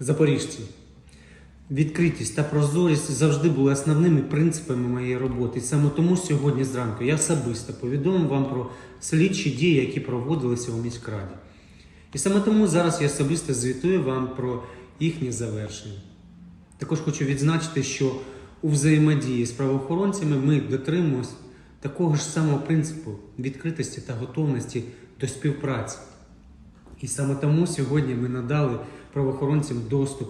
Запоріжці. Відкритість та прозорість завжди були основними принципами моєї роботи. І саме тому сьогодні зранку я особисто повідомив вам про слідчі дії, які проводилися у міськраді. І саме тому зараз я особисто звітую вам про їхнє завершення. Також хочу відзначити, що у взаємодії з правоохоронцями ми дотримуємось такого ж самого принципу відкритості та готовності до співпраці. І саме тому сьогодні ми надали правоохоронцям доступ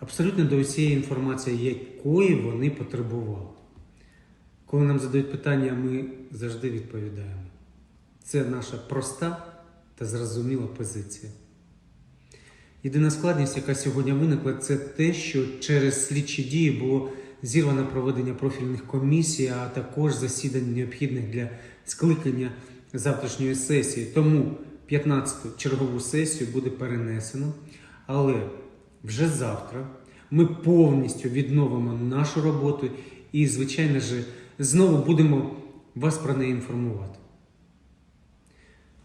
абсолютно до усієї інформації, якої вони потребували. Коли нам задають питання, ми завжди відповідаємо. Це наша проста та зрозуміла позиція. Єдина складність, яка сьогодні виникла, це те, що через слідчі дії було зірвано проведення профільних комісій, а також засідань необхідних для скликання завтрашньої сесії. Тому 15-ту чергову сесію буде перенесено. Але вже завтра ми повністю відновимо нашу роботу і, звичайно ж, знову будемо вас про неї інформувати.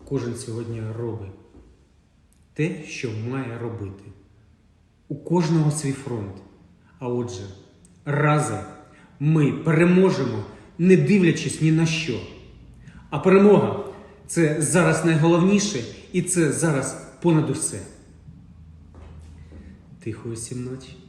Кожен сьогодні робить те, що має робити. У кожного свій фронт. А отже, разом ми переможемо, не дивлячись ні на що. А перемога це зараз найголовніше, і це зараз понад усе. Тихої сім ночі.